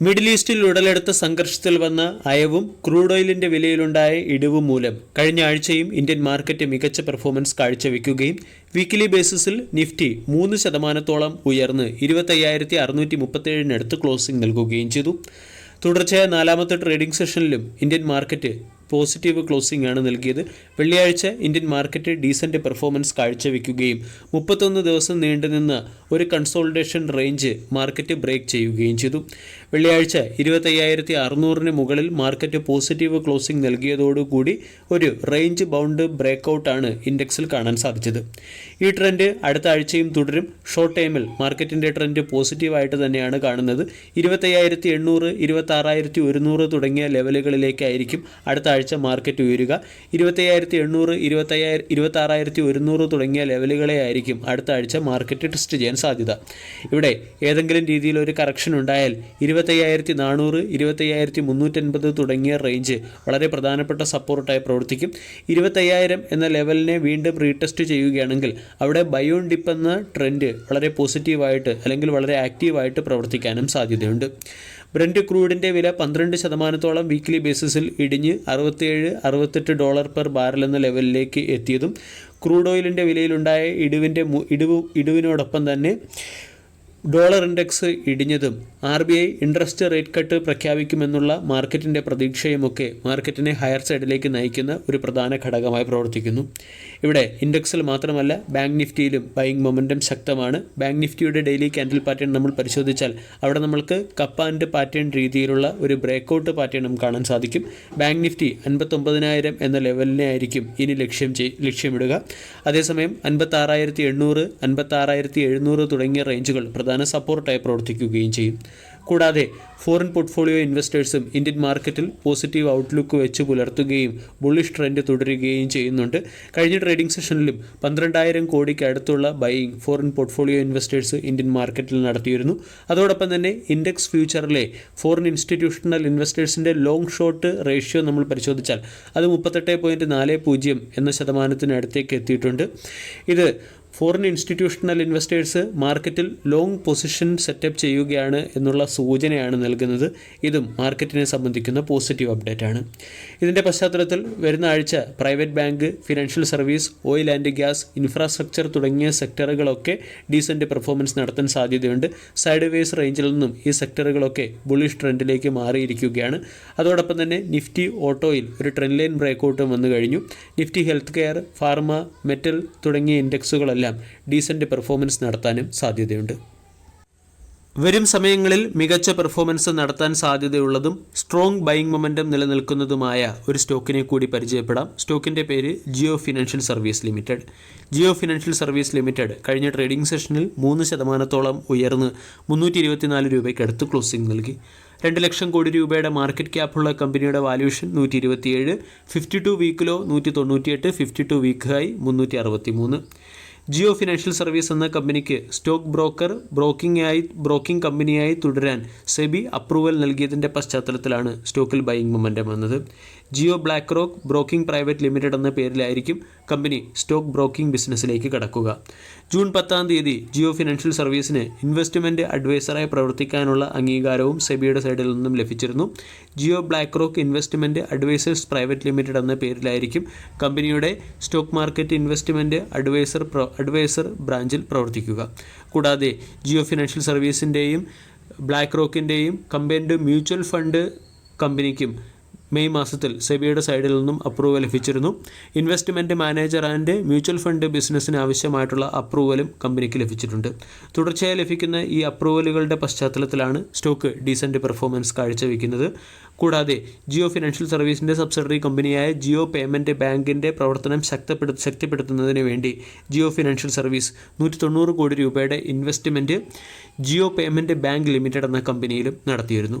Middle ഈസ്റ്റിൽ ഉടലെടുത്ത സംഘർഷത്തിൽ വന്ന അയവും ക്രൂഡ് ഓയിലിന്റെ വിലയിലുണ്ടായ ഇടിവും മൂലം കഴിഞ്ഞ ആഴ്ചയും ഇന്ത്യൻ മാർക്കറ്റ് മികച്ച പെർഫോമൻസ് കാഴ്ചവെക്കുകയും വീക്കിലി ബേസിസിൽ നിഫ്റ്റി മൂന്ന് ശതമാനത്തോളം ഉയർന്ന് ഇരുപത്തയ്യായിരത്തി അറുന്നൂറ്റി മുപ്പത്തേഴിനടുത്ത് ക്ലോസിംഗ് നൽകുകയും ചെയ്തു. തുടർച്ചയായ നാലാമത്തെ ട്രേഡിംഗ് സെഷനിലും ഇന്ത്യൻ മാർക്കറ്റ് പോസിറ്റീവ് ക്ലോസിംഗ് ആണ് നൽകിയത്. വെള്ളിയാഴ്ച ഇന്ത്യൻ മാർക്കറ്റ് ഡീസന്റ് പെർഫോമൻസ് കാഴ്ചവെക്കുകയും മുപ്പത്തൊന്ന് ദിവസം നീണ്ടുനിന്ന് ഒരു കൺസോൾട്ടേഷൻ റേഞ്ച് മാർക്കറ്റ് ബ്രേക്ക് ചെയ്യുകയും ചെയ്തു. വെള്ളിയാഴ്ച ഇരുപത്തയ്യായിരത്തി അറുന്നൂറിന് മുകളിൽ മാർക്കറ്റ് പോസിറ്റീവ് ക്ലോസിംഗ് നൽകിയതോടുകൂടി ഒരു റേഞ്ച് ബൗണ്ട് ബ്രേക്കൗട്ടാണ് ഇൻഡെക്സിൽ കാണാൻ സാധിച്ചത്. ഈ ട്രെൻഡ് അടുത്ത ആഴ്ചയും തുടരും. ഷോർട്ട് ടൈമിൽ മാർക്കറ്റിന്റെ ട്രെൻഡ് പോസിറ്റീവായിട്ട് തന്നെയാണ് കാണുന്നത്. ഇരുപത്തയ്യായിരത്തി എണ്ണൂറ് ഇരുപത്താറായിരത്തി ഒരുന്നൂറ് തുടങ്ങിയ ലെവലുകളിലേക്കായിരിക്കും അടുത്ത ആഴ്ച മാർക്കറ്റ് ഉയരുക. ഇരുപത്തയ്യായിരത്തി എണ്ണൂറ് ഇരുപത്തയ്യായിരം ഇരുപത്താറായിരത്തി ഒരുന്നൂറ് തുടങ്ങിയ ലെവലുകളെ ആയിരിക്കും അടുത്ത ആഴ്ച മാർക്കറ്റ് ടെസ്റ്റ് ചെയ്യാൻ സാധ്യത. ഇവിടെ ഏതെങ്കിലും രീതിയിൽ ഒരു കറക്ഷൻ ഉണ്ടായാൽ ഇരുപത്തയ്യായിരത്തി നാനൂറ് ഇരുപത്തയ്യായിരത്തി മുന്നൂറ്റൻപത് തുടങ്ങിയ റേഞ്ച് വളരെ പ്രധാനപ്പെട്ട സപ്പോർട്ടായി പ്രവർത്തിക്കും. ഇരുപത്തയ്യായിരം എന്ന ലെവലിനെ വീണ്ടും റീടെസ്റ്റ് ചെയ്യുകയാണെങ്കിൽ അവിടെ ബയോൺ ഡിപ്പ് എന്ന ട്രെൻഡ് വളരെ പോസിറ്റീവായിട്ട് അല്ലെങ്കിൽ വളരെ ആക്റ്റീവായിട്ട് പ്രവർത്തിക്കാനും സാധ്യതയുണ്ട്. ബ്രൻഡ് ക്രൂഡിന്റെ വില പന്ത്രണ്ട് ശതമാനത്തോളം വീക്ക്ലി ബേസിസിൽ ഇടിഞ്ഞ് അറുപത്തേഴ് അറുപത്തെട്ട് ഡോളർ പെർ ബാരൽ എന്ന ലെവലിലേക്ക് എത്തിയതും ക്രൂഡ് ഓയിലിന്റെ വിലയിലുണ്ടായ ഇടിവിന്റെ ഇടിവ് ഇടിവിനോടൊപ്പം തന്നെ dollar index ഇടിഞ്ഞതും R B I interest rate cut പ്രഖ്യാപിക്കുമെന്നുള്ള മാർക്കറ്റിന്റെ പ്രതീക്ഷയുമൊക്കെ മാർക്കറ്റിനെ ഹയർ സൈഡിലേക്ക് നയിക്കുന്ന ഒരു പ്രധാന ഘടകമായി പ്രവർത്തിക്കുന്നു. ഇവിടെ ഇൻഡെക്സിൽ മാത്രമല്ല ബാങ്ക് നിഫ്റ്റിയിലും ബൈങ് മൊമെന്റം ശക്തമാണ്. ബാങ്ക് നിഫ്റ്റിയുടെ ഡെയിലി ക്യാൻഡിൽ പാറ്റേൺ നമ്മൾ പരിശോധിച്ചാൽ അവിടെ നമ്മൾക്ക് കപ്പ് ആൻഡ് പാറ്റേൺ രീതിയിലുള്ള ഒരു ബ്രേക്കൗട്ട് പാറ്റേണും കാണാൻ സാധിക്കും. ബാങ്ക് നിഫ്റ്റി അൻപത്തൊമ്പതിനായിരം എന്ന ലെവലിനെ ആയിരിക്കും ഇനി ലക്ഷ്യം ലക്ഷ്യമിടുക. അതേസമയം അൻപത്താറായിരത്തി എണ്ണൂറ് അൻപത്താറായിരത്തി എഴുന്നൂറ് തുടങ്ങിയ റേഞ്ചുകൾ പ്രധാന സപ്പോർട്ടായി പ്രവർത്തിക്കുകയും ചെയ്യും. കൂടാതെ ഫോറിൻ പോർട്ട്ഫോളിയോ ഇൻവെസ്റ്റേഴ്സും ഇന്ത്യൻ മാർക്കറ്റിൽ പോസിറ്റീവ് ഔട്ട്ലുക്ക് വെച്ച് പുലർത്തുകയും ബുള്ളിഷ് ട്രെൻഡ് തുടരുകയും ചെയ്യുന്നുണ്ട്. കഴിഞ്ഞ ട്രേഡിംഗ് സെഷനിലും പന്ത്രണ്ടായിരം കോടിക്ക് അടുത്തുള്ള buying foreign portfolio investors Indian മാർക്കറ്റിൽ നടത്തിയിരുന്നു. അതോടൊപ്പം തന്നെ ഇൻഡെക്സ് ഫ്യൂച്ചറിലെ ഫോറിൻ ഇൻസ്റ്റിറ്റ്യൂഷണൽ ഇൻവെസ്റ്റേഴ്സിന്റെ ലോങ് ഷോർട്ട് റേഷ്യോ നമ്മൾ പരിശോധിച്ചാൽ അത് മുപ്പത്തെട്ട് പോയിന്റ് നാല് പൂജ്യം എന്ന ശതമാനത്തിനടുത്തേക്ക് എത്തിയിട്ടുണ്ട്. ഇത് ഫോറിൻ ഇൻസ്റ്റിറ്റ്യൂഷണൽ ഇൻവെസ്റ്റേഴ്സ് മാർക്കറ്റിൽ ലോങ് പൊസിഷൻ സെറ്റപ്പ് ചെയ്യുകയാണ് എന്നുള്ള സൂചനയാണ് നൽകുന്നത്. ഇതും മാർക്കറ്റിനെ സംബന്ധിക്കുന്ന പോസിറ്റീവ് അപ്ഡേറ്റ് ആണ്. ഇതിന്റെ പശ്ചാത്തലത്തിൽ വരുന്ന ആഴ്ച private bank financial service oil and gas infrastructure തുടങ്ങിയ സെക്ടറുകളൊക്കെ ഡീസന്റ് പെർഫോമൻസ് നടത്താൻ സാധ്യതയുണ്ട്. സൈഡ് വേസ് റേഞ്ചിൽ നിന്നും ഈ സെക്ടറുകളൊക്കെ ബുള്ളിഷ് ട്രെൻഡിലേക്ക് മാറിയിരിക്കുകയാണ്. അതോടൊപ്പം തന്നെ നിഫ്റ്റി ഓട്ടോയിൽ ഒരു ട്രെൻഡ് ലൈൻ ബ്രേക്കൗട്ടും വന്നു കഴിഞ്ഞു. Nifty health care pharma metal തുടങ്ങിയ ഇൻഡെക്സുകളെല്ലാം ഡീസന്റ് പെർഫോമൻസ് നടത്താനും സാധ്യതയുണ്ട്. വരും സമയങ്ങളിൽ മികച്ച പെർഫോമൻസ് നടത്താൻ സാധ്യതയുള്ളതും സ്ട്രോങ് ബൈയിങ് മൊമെന്റം നിലനിൽക്കുന്നതുമായ ഒരു സ്റ്റോക്കിനെ കൂടി പരിചയപ്പെടാം. സ്റ്റോക്കിന്റെ പേര് Jio financial service limited. Jio financial service limited കഴിഞ്ഞ ട്രേഡിംഗ് സെഷനിൽ മൂന്ന് ശതമാനത്തോളം ഉയർന്ന് മുന്നൂറ്റി ഇരുപത്തിനാല് രൂപയ്ക്ക് അടുത്ത് ക്ലോസിംഗ് നൽകി. രണ്ട് ലക്ഷം കോടി രൂപയുടെ മാർക്കറ്റ് ക്യാപ്പുള്ള കമ്പനിയുടെ വാല്യൂഷൻ നൂറ്റി ഇരുപത്തിയേഴ് ഫിഫ്റ്റി ടു വീക്കിലോ നൂറ്റി തൊണ്ണൂറ്റിയെട്ട് ഫിഫ്റ്റി ടു വീക്ക് ഹൈ മുന്നൂറ്റി അറുപത്തി മൂന്ന് ജിയോ ഫിനാൻഷ്യൽ സർവീസ് എന്ന കമ്പനിക്ക് സ്റ്റോക്ക് ബ്രോക്കർ ബ്രോക്കിംഗ് ആയി ബ്രോക്കിംഗ് കമ്പനിയായി തുടരാൻ സെബി അപ്രൂവൽ നൽകിയതിന്റെ പശ്ചാത്തലത്തിലാണ് സ്റ്റോക്കിൽ ബൈയിങ് മൊമെന്റം വന്നത്. Jio BlackRock broking private limited എന്ന പേരിലായിരിക്കും കമ്പനി സ്റ്റോക്ക് ബ്രോക്കിംഗ് ബിസിനസ്സിലേക്ക് കടക്കുക. ജൂൺ പത്താം തീയതി ജിയോ ഫിനാൻഷ്യൽ സർവീസിന് ഇൻവെസ്റ്റ്മെന്റ് അഡ്വൈസറായി പ്രവർത്തിക്കാനുള്ള അംഗീകാരവും സെബിയുടെ സൈഡിൽ നിന്നും ലഭിച്ചിരുന്നു. Jio BlackRock investment advisors private limited എന്ന പേരിലായിരിക്കും കമ്പനിയുടെ stock market investment adviser adviser ബ്രാഞ്ചിൽ പ്രവർത്തിക്കുക. കൂടാതെ ജിയോ ഫിനാൻഷ്യൽ സർവീസിന്റെയും ബ്ലാക്ക് റോക്കിന്റെയും കമ്പൈൻഡ് മ്യൂച്വൽ ഫണ്ട് കമ്പനിക്കും മെയ് മാസത്തിൽ സെബിയുടെ സൈഡിൽ നിന്നും അപ്രൂവൽ ലഭിച്ചിരുന്നു. Investment manager and mutual fund ബിസിനസ്സിന് ആവശ്യമായിട്ടുള്ള അപ്രൂവലും കമ്പനിക്ക് ലഭിച്ചിട്ടുണ്ട്. തുടർച്ചയായി ലഭിക്കുന്ന ഈ അപ്രൂവലുകളുടെ പശ്ചാത്തലത്തിലാണ് സ്റ്റോക്ക് ഡീസന്റ് പെർഫോമൻസ് കാഴ്ചവെക്കുന്നത്. കൂടാതെ ജിയോ ഫിനാൻഷ്യൽ സർവീസിന്റെ സബ്സിഡറി കമ്പനിയായ ജിയോ പേയ്മെന്റ് ബാങ്കിന്റെ പ്രവർത്തനം ശക്തപ്പെടു ശക്തിപ്പെടുത്തുന്നതിന് വേണ്ടി ജിയോ ഫിനാൻഷ്യൽ സർവീസ് നൂറ്റി തൊണ്ണൂറ് കോടി രൂപയുടെ investment Jio payment bank limited എന്ന കമ്പനിയിലും നടത്തിയിരുന്നു.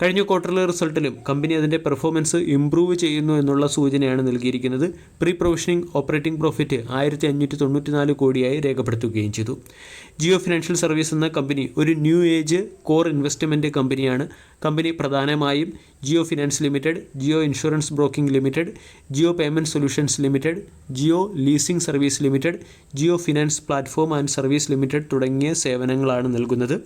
കഴിഞ്ഞ ക്വാർട്ടറിലെ റിസൾട്ടിലും കമ്പനി അതിന്റെ പെർഫോമൻസ് ഇംപ്രൂവ് ചെയ്യുന്നു എന്നുള്ള സൂചനയാണ് നൽകിയിരിക്കുന്നത്. പ്രീ പ്രൊവിഷനിങ് ഓപ്പറേറ്റിംഗ് പ്രോഫിറ്റ് ആയിരത്തി അഞ്ഞൂറ്റി തൊണ്ണൂറ്റിനാല് കോടിയായി രേഖപ്പെടുത്തുകയും ചെയ്തു. ജിയോ ഫിനാൻഷ്യൽ സർവീസ് എന്ന കമ്പനി ഒരു ന്യൂ ഏജ് കോർ ഇൻവെസ്റ്റ്മെന്റ് കമ്പനിയാണ്. കമ്പനി പ്രധാനമായും Jio finance limited Jio insurance broking limited Jio payment solutions limited Jio leasing service limited Jio finance platform and service limited തുടങ്ങിയ സേവനങ്ങളാണ് നൽകുന്നത്.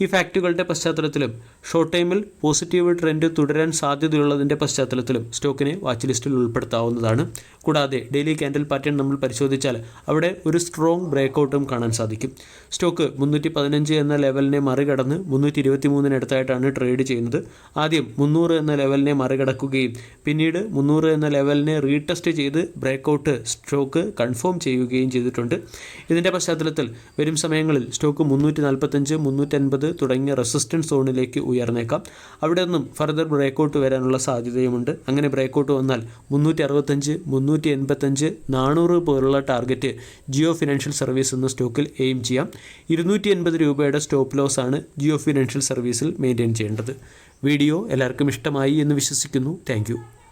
ഈ ഫാക്റ്റുകളുടെ പശ്ചാത്തലത്തിലും ഷോർട്ട് ടൈമിൽ പോസിറ്റീവ് ട്രെൻഡ് തുടരാൻ സാധ്യതയുള്ളതിന്റെ പശ്ചാത്തലത്തിലും സ്റ്റോക്കിനെ വാച്ച് ലിസ്റ്റിൽ ഉൾപ്പെടുത്താവുന്നതാണ്. കൂടാതെ ഡെയിലി ക്യാൻഡിൽ പാറ്റേൺ നമ്മൾ പരിശോധിച്ചാൽ അവിടെ ഒരു സ്ട്രോങ് ബ്രേക്കൗട്ടും കാണാൻ സാധിക്കും. സ്റ്റോക്ക് മുന്നൂറ്റി പതിനഞ്ച് എന്ന ലെവലിനെ മറികടന്ന് മുന്നൂറ്റി ഇരുപത്തി മൂന്നിനടുത്തായിട്ടാണ് ട്രേഡ് ചെയ്യുന്നത്. ആദ്യം മുന്നൂറ് എന്ന ലെവലിനെ മറികടക്കുകയും പിന്നീട് മുന്നൂറ് എന്ന ലെവലിനെ റീടെസ്റ്റ് ചെയ്ത് ബ്രേക്കൗട്ട് സ്റ്റോക്ക് കൺഫേം ചെയ്യുകയും ചെയ്തിട്ടുണ്ട്. ഇതിന്റെ പശ്ചാത്തലത്തിൽ വരും സമയങ്ങളിൽ സ്റ്റോക്ക് മുന്നൂറ്റി നാൽപ്പത്തഞ്ച് മുന്നൂറ്റൻപത് തുടങ്ങിയ റെസിസ്റ്റൻസ് സോണിലേക്ക് ഉയർന്നേക്കാം. അവിടെ നിന്നും ഫർദർ ബ്രേക്കൗട്ട് വരാനുള്ള സാധ്യതയുമുണ്ട്. അങ്ങനെ ബ്രേക്കൗട്ട് വന്നാൽ മുന്നൂറ്റി അറുപത്തഞ്ച് മുന്നൂറ്റി എൺപത്തഞ്ച് നാനൂറ് പോലുള്ള ടാർഗറ്റ് ജിയോ ഫിനാൻഷ്യൽ സർവീസ് എന്ന സ്റ്റോക്കിൽ എയിം ചെയ്യാം. ഇരുന്നൂറ്റി എൺപത് രൂപയുടെ സ്റ്റോപ്പ് ലോസ് ആണ് ജിയോ ഫിനാൻഷ്യൽ സർവീസിൽ മെയിന്റെയിൻ ചെയ്യേണ്ടത്. വീഡിയോ എല്ലാവർക്കും ഇഷ്ടമായി എന്ന് വിശ്വസിക്കുന്നു. താങ്ക്